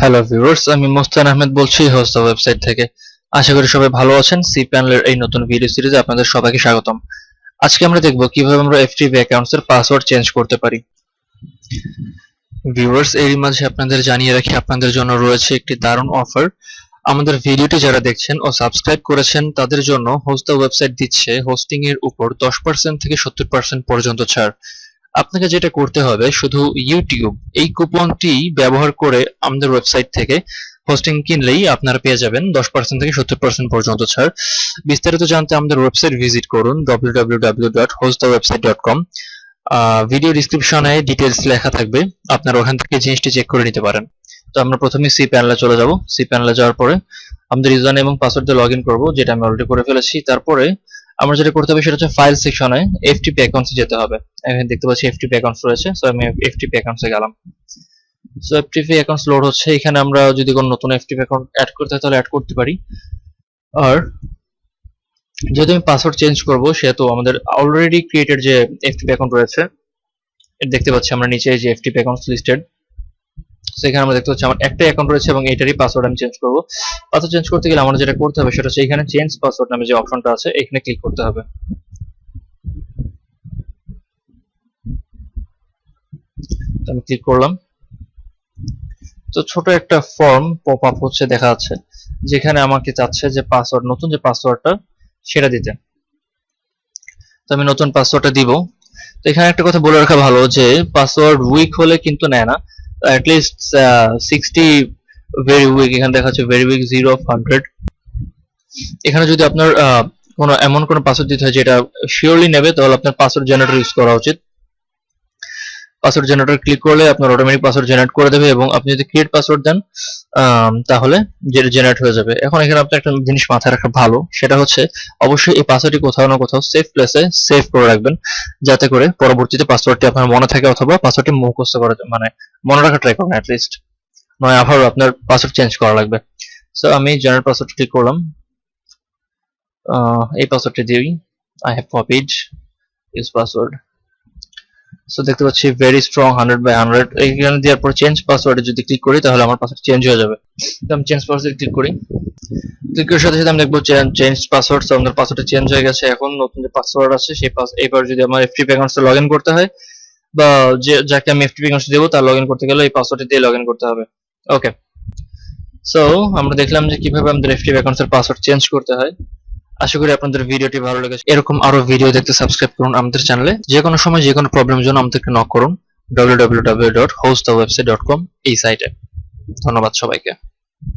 Hello viewers আমি মোস্তান আহমেদ বলছি host website থেকে। আশা করি সবাই ভালো আছেন। সি প্যানেলের এই নতুন ভিডিও সিরিজে আপনাদের সবাইকে স্বাগতম। আজকে আমরা দেখব কীভাবে আমরা এফটিপি অ্যাকাউন্টস এর পাসওয়ার্ড চেঞ্জ করতে পারি। ভিউয়ার্স এরই মাঝে আপনাদের জানিয়ে রাখি, আপনাদের জন্য রয়েছে একটি দারুণ অফার আমাদের ভিডিওটি যারা দেখছেন ও সাবস্ক্রাইব করেছেন, তাদের জন্য হোস্ট ওয়েবসাইট দিচ্ছে হোস্টিং এর উপর 10% থেকে 70% পর্যন্ত ছাড়। আপনাকে যেটা করতে হবে, শুধু ইউটিউব এই কুপনটি ব্যবহার করে আমাদের ওয়েবসাইট থেকে হোস্টিং কিনলেই আপনারা পেয়ে যাবেন দশ পার্সেন্ট থেকে সত্তর পার্সেন্ট পর্যন্ত ছাড়। বিস্তারিত জানতে আমাদের ওয়েবসাইট ভিজিট করুন www.hostthewebsite.com ভিডিও ডিসক্রিপশনে ডিটেলস লেখা থাকবে, আপনারা ওখান থেকে জিনিসটি চেক করে নিতে পারেন। তো আমরা প্রথমে সি প্যানেলে চলে যাব। সি প্যানেলে যাওয়ার পরে আমাদের ইউজার এবং পাসওয়ার্ড দিয়ে লগ ইন করব, যেটা আমি অলরেডি করে ফেলেছি। তারপরে আমরা যেটা করতে হবে সেটা হচ্ছে ফাইল সেকশনে এফটিপি অ্যাকাউন্টসে যেতে হবে। এখানে দেখতে পাচ্ছি এফটিপি অ্যাকাউন্টস রয়েছে সো আমি এফটিপি অ্যাকাউন্টসে গেলাম। সো এফটিপি অ্যাকাউন্টস লোড হচ্ছে, এখানে আমরা যদি কোনো নতুন এফটিপি অ্যাকাউন্ট অ্যাড করতে হয় তাহলে অ্যাড করতে পারি। আর যেহেতু আমি পাসওয়ার্ড চেঞ্জ করব, সেহেতু আমাদের অলরেডি ক্রিয়েটেড যে এফটিপি অ্যাকাউন্ট রয়েছে, দেখতে পাচ্ছি আমরা নিচে যে এফটিপি অ্যাকাউন্টস লিস্টেড সেখানে আমরা দেখতে পাচ্ছি আমার একটা অ্যাকাউন্ট রয়েছে এবং এটারই পাসওয়ার্ড আমি চেঞ্জ করব। পাসওয়ার্ড চেঞ্জ করতে গেলে আমাদের যেটা করতে হবে সেটা হচ্ছে এখানে চেঞ্জ পাসওয়ার্ড নামে যে অপশনটা আছে, এখানে ক্লিক করতে হবে। আমি ক্লিক করলাম। তো ছোট একটা ফর্ম পপ আপ হচ্ছে, দেখা যাচ্ছে। যেখানে আমাকে চাচ্ছে যে পাসওয়ার্ড নতুন যে পাসওয়ার্ডটা সেটা দিতে। তো আমি নতুন পাসওয়ার্ডটা দিব। তো এখানে একটা কথা বলে রাখা ভালো যে পাসওয়ার্ড উইক হলে কিন্তু নেয় না। অ্যাটলিস্ট সিক্সটি ভেরি উইক এখানে দেখা যাচ্ছে very weak zero of hundred এখানে যদি আপনার আহ, কোনো এমন কোনো পাসওয়ার্ড দিতে হয় যেটা শিওরলি নেবে তাহলে আপনার পাসওয়ার্ড জেনারেটর ইউজ করা উচিত। পাসওয়ার্ড জেনারেটর ক্লিক করলে আপনার অটোমেটিক পাসওয়ার্ড জেনারেট করে দেবে এবং আপনি যদি ক্রিয়েট পাসওয়ার্ড দেন তাহলে যেটা জেনারেট হয়ে যাবে। এখন এখানে আপনার একটা জিনিস মাথায় রাখা ভালো, সেটা হচ্ছে অবশ্যই এই পাসওয়ার্ডটি কোথাও না কোথাও সেফ প্লেসে সেভ করে রাখবেন, যাতে করে পরবর্তীতে পাসওয়ার্ডটি আপনার মনে থাকে অথবা পাসওয়ার্ডটি মুখস্থ করা মানে মনে রাখা ট্রাই করুন অ্যাটলিস্ট নয় আবার আপনার পাসওয়ার্ড চেঞ্জ করা লাগবে। সো আমি জেনারেট পাসওয়ার্ড ক্লিক করলাম। এই পাসওয়ার্ডটি দিই I have copied use password so দেখতে পাচ্ছি very strong hundred by hundred এইখানে দেওয়ার পর চেঞ্জ পাসওয়ার্ডে যদি ক্লিক করি, তাহলে আমার পাসওয়ার্ড চেঞ্জ হয়ে যাবে। তো আমি চেঞ্জ পাসওয়ার্ডে ক্লিক করি। ক্লিক করার সাথে সাথে আমি দেখব চেঞ্জ পাসওয়ার্ড তো আমাদের পাসওয়ার্ডটা চেঞ্জ হয়ে গেছে। এখন নতুন যে পাসওয়ার্ড আছে, সেই পাস এবার যদি আমার এফটিপি অ্যাকাউন্টে লগ ইন করতে হয়, বা যে, যাকে আমি এফটিপি অ্যাকাউন্ট দেবো, তার লগ ইন করতে গেলে এই পাসওয়ার্ডটি দিয়ে লগ ইন করতে হবে। ওকে সো আমরা দেখলাম যে কীভাবে আমাদের এফটিপি অ্যাকাউন্টের পাসওয়ার্ড চেঞ্জ করতে হয়। আশা করি আপনাদের ভিডিওটি ভালো লেগেছে। এরকম আরও ভিডিও দেখতে সাবস্ক্রাইব করুন আমাদের চ্যানেলে যে কোনো সময় যে কোনো প্রবলেমের জন্য আমাদেরকে নক করুন। www.hostthewebsite.com এই সাইটে ধন্যবাদ সবাইকে।